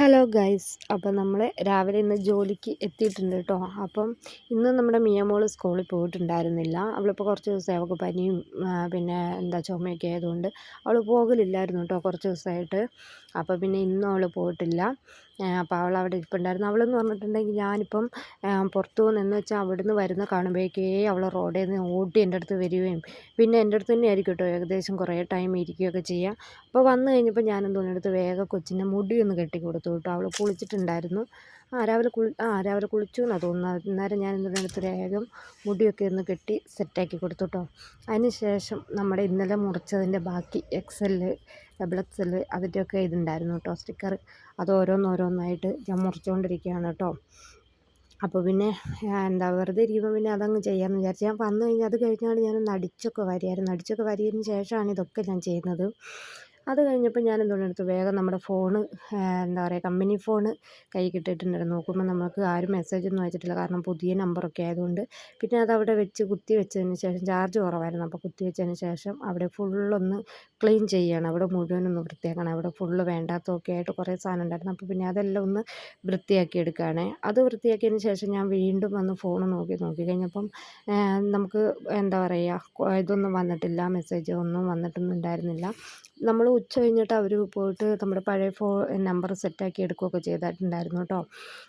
Hello guys അപ്പം നമ്മൾ രാവിലെ ഇന്ന് ജോലിക്ക് എത്തിയിട്ടുണ്ട് കേട്ടോ അപ്പം ഇന്ന് നമ്മുടെ മിയമോൾ സ്കൂളിൽ പോയിട്ടുണ്ടായിരുന്നില്ല. അവളിപ്പോൾ കുറച്ച് ദിവസമായി അവൾക്ക് പനിയും പിന്നെ എന്താ ചുമയൊക്കെ ആയതുകൊണ്ട് അവൾ പോകലില്ലായിരുന്നു കേട്ടോ കുറച്ച് ദിവസമായിട്ട്. അപ്പോൾ പിന്നെ ഇന്നും അവൾ പോയിട്ടില്ല. അപ്പോൾ അവൾ അവിടെ ഇരിപ്പുണ്ടായിരുന്നു. അവളെന്ന് പറഞ്ഞിട്ടുണ്ടെങ്കിൽ ഞാനിപ്പം പുറത്തു നിന്ന് വെച്ചാൽ അവിടുന്ന് വരുന്ന കാണുമ്പോഴേക്കേ അവൾ റോഡിൽ നിന്ന് ഓടി എന്റെ അടുത്ത് വരികയും പിന്നെ എന്റെ അടുത്ത് തന്നെ ആയിരിക്കും കേട്ടോ ഏകദേശം കുറേ ടൈം ഇരിക്കുകയൊക്കെ ചെയ്യുക അപ്പോൾ വന്നു കഴിഞ്ഞപ്പോൾ ഞാൻ എന്തോന്നും എടുത്ത് വേഗം കൊച്ചിന്റെ മുടി ഒന്ന് കെട്ടി. കൊടുത്തു കേട്ടോ അവൾ കുളിച്ചിട്ടുണ്ടായിരുന്നു. ആ രാവിലെ കുളി ആ രാവിലെ കുളിച്ചു. എന്നാണ് തോന്നുന്നത് അന്നേരം ഞാൻ അടുത്ത് വേഗം മുടിയൊക്കെ ഒന്ന് കെട്ടി സെറ്റാക്കി കൊടുത്തു കേട്ടോ. അതിന് ശേഷം നമ്മുടെ ഇന്നലെ മുറിച്ചതിന്റെ ബാക്കി എക്സെൽ ഡബിൾ അതിന്റെയൊക്കെ ഇതുണ്ടായിരുന്നു കേട്ടോ സ്റ്റിക്കർ അത് ഓരോന്നോരോന്നായിട്ട് ഞാൻ മുറിച്ചുകൊണ്ടിരിക്കുകയാണ് കേട്ടോ അപ്പോൾ പിന്നെ എന്താ വെറുതെ ഇരിക്കുമ്പോൾ പിന്നെ അതങ്ങ് ചെയ്യാമെന്ന് വിചാരിച്ചു ഞാൻ വന്നു കഴിഞ്ഞാൽ അത് കഴിഞ്ഞാണ് ഞാനൊന്ന് അടിച്ചൊക്കെ വരികയായിരുന്നു അടിച്ചൊക്കെ വരിയതിന് ശേഷമാണ് ഇതൊക്കെ ഞാൻ ചെയ്യുന്നത്. അത് കഴിഞ്ഞപ്പോൾ ഞാൻ എന്തുകൊണ്ട് എടുത്തു? വേഗം നമ്മുടെ ഫോണ് എന്താ പറയുക കമ്പനി ഫോണ് കൈ കിട്ടിയിട്ടുണ്ടായിരുന്നു. നോക്കുമ്പോൾ നമുക്ക് ആരും മെസ്സേജ് ഒന്നും അയച്ചിട്ടില്ല. കാരണം പുതിയ നമ്പറൊക്കെ ആയതുകൊണ്ട്. പിന്നെ അത് അവിടെ വെച്ച് കുത്തി വെച്ചതിന് ശേഷം ചാർജ് കുറവായിരുന്നു. അപ്പോൾ കുത്തി വെച്ചതിന് ശേഷം അവിടെ ഫുള്ളൊന്ന് ക്ലീൻ ചെയ്യണം. അവിടെ മുഴുവനൊന്ന് വൃത്തിയാക്കണം. അവിടെ ഫുള്ള് വേണ്ടാത്തതൊക്കെ ആയിട്ട് കുറേ സാധനം ഉണ്ടായിരുന്നു. അപ്പോൾ പിന്നെ അതെല്ലാം ഒന്ന് വൃത്തിയാക്കി എടുക്കുകയാണ്. അത് വൃത്തിയാക്കിയതിന് ശേഷം ഞാൻ വീണ്ടും വന്ന് ഫോൺ നോക്കി നോക്കി കഴിഞ്ഞപ്പം നമുക്ക് എന്താ പറയുക ഇതൊന്നും വന്നിട്ടില്ല മെസ്സേജ് ഒന്നും വന്നിട്ടൊന്നും ഉണ്ടായിരുന്നില്ല. നമ്മൾ ഉച്ച കഴിഞ്ഞിട്ട് അവർ പോയിട്ട് നമ്മുടെ പഴയ ഫോ നമ്പർ സെറ്റാക്കി എടുക്കുകയൊക്കെ ചെയ്തിട്ടുണ്ടായിരുന്നു കേട്ടോ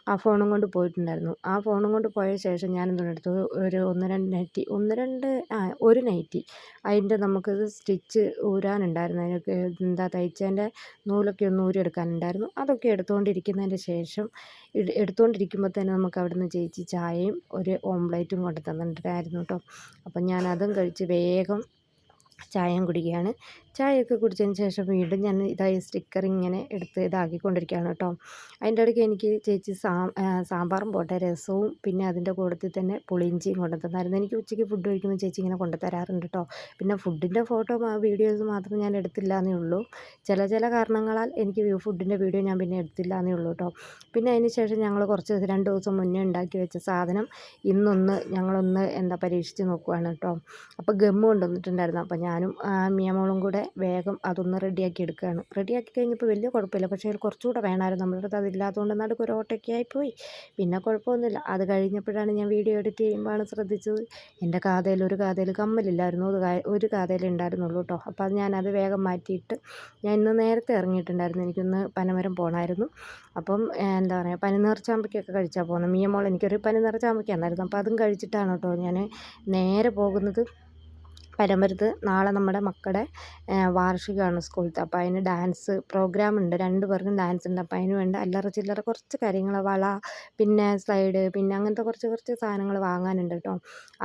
ആ ഫോണും കൊണ്ട് പോയിട്ടുണ്ടായിരുന്നു. ആ ഫോണും കൊണ്ട് പോയ ശേഷം ഞാൻ എന്തെടുത്തു ഒരു ഒന്ന് രണ്ട് നൈറ്റി ഒന്ന് രണ്ട് ആ ഒരു നൈറ്റി. അതിന്റെ നമുക്കത് സ്റ്റിച്ച് ഊരാനുണ്ടായിരുന്നു. അതിനൊക്കെ എന്താ തയ്ച്ചതിന്റെ നൂലൊക്കെ ഒന്ന് ഊരിയെടുക്കാനുണ്ടായിരുന്നു അതൊക്കെ എടുത്തുകൊണ്ടിരിക്കുന്നതിന്റെ ശേഷം എടുത്തുകൊണ്ടിരിക്കുമ്പോൾ തന്നെ നമുക്ക് അവിടെ നിന്ന് ചേച്ചി ചായയും ഒരു ഓംപ്ലേറ്റും കൊണ്ട് തന്നിട്ടുണ്ടായിരുന്നു കേട്ടോ അപ്പം ഞാൻ അതും കഴിച്ച് വേഗം ചായയും കുടിക്കുകയാണ്. ചായയൊക്കെ കുടിച്ചതിന് ശേഷം വീണ്ടും ഞാൻ ഇതായി സ്റ്റിക്കർ ഇങ്ങനെ എടുത്ത് ഇതാക്കിക്കൊണ്ടിരിക്കുകയാണ് കേട്ടോ. അതിന്റെ ഇടയ്ക്ക് എനിക്ക് ചേച്ചി സാമ്പാറും പോട്ടെ രസവും പിന്നെ അതിന്റെ കൂട്ടത്തിൽ തന്നെ പുളിയിഞ്ചിയും കൊണ്ടുത്തന്നായിരുന്നു എനിക്ക് ഉച്ചയ്ക്ക് ഫുഡ് കഴിക്കുമ്പോൾ ചേച്ചി ഇങ്ങനെ കൊണ്ടു തരാറുണ്ട് കേട്ടോ. പിന്നെ ഫുഡിന്റെ ഫോട്ടോ വീഡിയോസ് മാത്രം ഞാൻ എടുത്തില്ല എന്നേ ഉള്ളൂ. ചില ചില കാരണങ്ങളാൽ എനിക്ക് ഫുഡിന്റെ വീഡിയോ ഞാൻ പിന്നെ എടുത്തില്ല എന്നേ ഉള്ളൂ കേട്ടോ. പിന്നെ അതിന് ശേഷം ഞങ്ങൾ കുറച്ച് രണ്ട് ദിവസം മുന്നേ ഉണ്ടാക്കി വെച്ച സാധനം ഇന്നൊന്ന് ഞങ്ങളൊന്ന് എന്താ പരീക്ഷിച്ച് നോക്കുവാണ് കേട്ടോ. അപ്പോൾ ഗമ്മ് കൊണ്ടുവന്നിട്ടുണ്ടായിരുന്നു. അപ്പോൾ ഞാനും മിയമോളും കൂടെ വേഗം അതൊന്ന് റെഡിയാക്കി എടുക്കുകയാണ്. റെഡിയാക്കി കഴിഞ്ഞപ്പോൾ വലിയ കുഴപ്പമില്ല. പക്ഷേ കുറച്ചുകൂടെ വേണമായിരുന്നു. നമ്മുടെ അടുത്ത് അതില്ലാത്തതുകൊണ്ട് നടുക്ക് ഒരു ഓട്ടയൊക്കെ ആയിപ്പോയി. പിന്നെ കുഴപ്പമൊന്നുമില്ല. അത് കഴിഞ്ഞപ്പോഴാണ് ഞാൻ വീഡിയോ എഡിറ്റ് ചെയ്യുമ്പോഴാണ് ശ്രദ്ധിച്ചത്. എന്റെ കാതയിൽ ഒരു കാതയിൽ കമ്മലില്ലായിരുന്നു. ഒരു ഒരു കാതയിൽ ഉണ്ടായിരുന്നുള്ളൂ കേട്ടോ. അപ്പോൾ അത് ഞാനത് വേഗം മാറ്റിയിട്ട് ഞാൻ ഇന്ന് നേരത്തെ ഇറങ്ങിയിട്ടുണ്ടായിരുന്നു. എനിക്കൊന്ന് പനമരം പോകണമായിരുന്നു. അപ്പം എന്താ പറയുക പനി നിറച്ചാമ്പയ്ക്കൊക്കെ കഴിച്ചാൽ പോകുന്നത്. മിയമോൾ എനിക്കൊരു പനി ചാമ്പയ്ക്ക തന്നായിരുന്നു. അപ്പോൾ അതും കഴിച്ചിട്ടാണ് കേട്ടോ ഞാൻ നേരെ പോകുന്നത്. പരമരുത് നാളെ നമ്മുടെ മക്കളുടെ വാർഷികമാണ് സ്കൂളിലത്തെ. അപ്പോൾ അതിന് ഡാൻസ് പ്രോഗ്രാം ഉണ്ട്. രണ്ട് പേർക്കും ഡാൻസ് ഉണ്ട്. അപ്പോൾ അതിന് വേണ്ട അല്ലറ ചില്ലറ കുറച്ച് കാര്യങ്ങൾ വള പിന്നെ സ്ലൈഡ് പിന്നെ അങ്ങനത്തെ കുറച്ച് കുറച്ച് സാധനങ്ങൾ വാങ്ങാനുണ്ട് കേട്ടോ.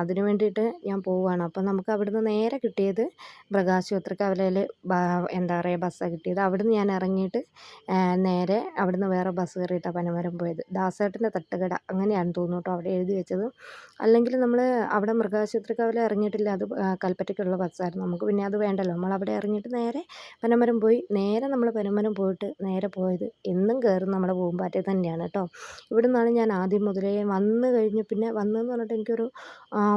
അതിന് വേണ്ടിയിട്ട് ഞാൻ പോവുകയാണ്. അപ്പോൾ നമുക്ക് അവിടുന്ന് നേരെ കിട്ടിയത് മൃഗാശുപത്രി കവലയിൽ എന്താ പറയുക ബസ്സാണ് കിട്ടിയത്. അവിടുന്ന് ഞാൻ ഇറങ്ങിയിട്ട് നേരെ അവിടുന്ന് വേറെ ബസ് കയറിയിട്ടാണ് പനമരം പോയത്. ദാസേട്ടന്റെ തട്ടുകട അങ്ങനെയാണ് തോന്നുന്നു കേട്ടോ അവിടെ എഴുതി വെച്ചത്. അല്ലെങ്കിൽ നമ്മൾ അവിടെ മൃഗാശുപത്രിക്ക് അവരെ ഇറങ്ങിയിട്ടില്ല. അത് കൽപ്പറ്റ കൽപ്പറ്റയ്ക്കുള്ള ബസ്സായിരുന്നു. നമുക്ക് പിന്നെ അത് വേണ്ടല്ലോ. നമ്മൾ അവിടെ ഇറങ്ങിയിട്ട് നേരെ പനമരം പോയി നേരെ നമ്മൾ പനമരം പോയിട്ട് നേരെ പോയത് എന്നും കയറും നമ്മുടെ പൂമ്പാറ്റ തന്നെയാണ് കേട്ടോ. ഇവിടെ നിന്നാണ് ഞാൻ ആദ്യം മുതലേ വന്ന് കഴിഞ്ഞ് പിന്നെ വന്നതെന്ന് പറഞ്ഞിട്ട് എനിക്കൊരു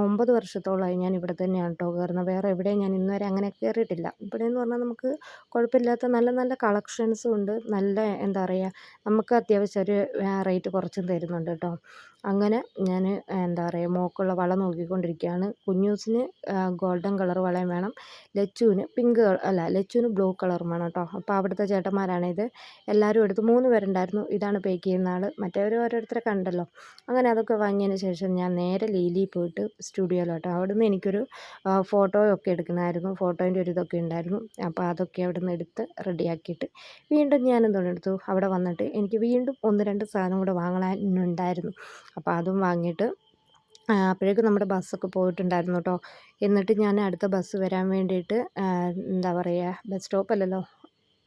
ഒമ്പത് വർഷത്തോളമായി ഞാൻ ഇവിടെ തന്നെയാണ് കേട്ടോ കയറുന്നത്. വേറെ എവിടെയും ഞാൻ ഇന്നുവരെ അങ്ങനെ കയറിയിട്ടില്ല. ഇവിടെ എന്ന് പറഞ്ഞാൽ നമുക്ക് കുഴപ്പമില്ലാത്ത നല്ല നല്ല കളക്ഷൻസും ഉണ്ട്. നല്ല എന്താ പറയുക നമുക്ക് അത്യാവശ്യം ഒരു റേറ്റ് കുറച്ചും തരുന്നുണ്ട് കേട്ടോ. അങ്ങനെ ഞാൻ എന്താ പറയുക മോൾക്കുള്ള വള നോക്കിക്കൊണ്ടിരിക്കുകയാണ് കുഞ്ഞൂസിന് ഗോൾഡൻ കളർ വളയും വേണം. ലച്ചുവിന് പിങ്ക് അല്ല ലച്ചുവിന് ബ്ലൂ കളറും വേണം കേട്ടോ അപ്പോൾ അവിടുത്തെ ചേട്ടന്മാരാണ് ഇത് എല്ലാവരും എടുത്ത് മൂന്ന് പേരുണ്ടായിരുന്നു. ഇതാണ് പേക്ക് ചെയ്യുന്ന ആൾ മറ്റേവർ ഓരോരുത്തരെ കണ്ടല്ലോ. അങ്ങനെ അതൊക്കെ വാങ്ങിയതിന് ശേഷം ഞാൻ നേരെ ലീലി പോയിട്ട് സ്റ്റുഡിയോയിലോട്ടോ. അവിടുന്ന് എനിക്കൊരു ഫോട്ടോയൊക്കെ എടുക്കണമായിരുന്നു. ഫോട്ടോന്റെ ഒരു ഇതൊക്കെ ഉണ്ടായിരുന്നു. അപ്പോൾ അതൊക്കെ അവിടെ നിന്ന് എടുത്ത് റെഡിയാക്കിയിട്ട് വീണ്ടും ഞാൻ എടുത്തു അവിടെ വന്നിട്ട് എനിക്ക് വീണ്ടും ഒന്ന് രണ്ട് സാധനം കൂടെ വാങ്ങാനുണ്ടായിരുന്നു അപ്പോൾ അതും വാങ്ങിയിട്ട് അപ്പോഴേക്കും നമ്മുടെ ബസ്സൊക്കെ പോയിട്ടുണ്ടായിരുന്നു കേട്ടോ. എന്നിട്ട് ഞാൻ അടുത്ത ബസ് വരാൻ വേണ്ടിയിട്ട് എന്താ പറയുക ബസ് സ്റ്റോപ്പല്ലല്ലോ. ആ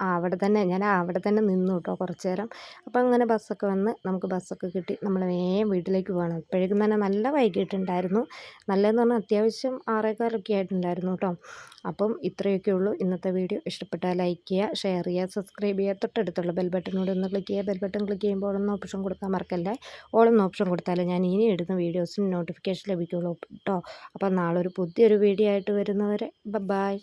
അവിടെ തന്നെ ഞാൻ അവിടെ തന്നെ നിന്നു കേട്ടോ കുറച്ച് നേരം അപ്പം അങ്ങനെ ബസ്സൊക്കെ വന്ന് നമുക്ക് ബസ്സൊക്കെ കിട്ടി. നമ്മൾ വേഗം വീട്ടിലേക്ക് പോകണം. ഇപ്പോഴേക്കും തന്നെ നല്ല വൈകിട്ടുണ്ടായിരുന്നു. നല്ലതെന്ന് പറഞ്ഞാൽ അത്യാവശ്യം ആറേക്കാലൊക്കെ ആയിട്ടുണ്ടായിരുന്നു കേട്ടോ അപ്പം ഇത്രയൊക്കെ ഉള്ളൂ. ഇന്നത്തെ വീഡിയോ ഇഷ്ടപ്പെട്ടാൽ ലൈക്ക് ചെയ്യുക ഷെയർ ചെയ്യുക സബ്സ്ക്രൈബ് ചെയ്യുക. തൊട്ടടുത്തുള്ള ബെൽ ബട്ടനോട് ഒന്ന് ക്ലിക്ക് ചെയ്യുക. ബെൽ ബട്ടൺ ക്ലിക്ക് ചെയ്യുമ്പോൾ ഒന്ന് ഓപ്ഷൻ കൊടുക്കാൻ മറക്കല്ലേ? ഓളൊന്ന് ഓപ്ഷൻ കൊടുത്താലേ ഞാൻ ഇനി ഇടുന്ന വീഡിയോസിന് നോട്ടിഫിക്കേഷൻ ലഭിക്കുള്ളൂ കേട്ടോ അപ്പം നാളെ ഒരു പുതിയൊരു വീഡിയോ ആയിട്ട് വരുന്നവരെ ബൈ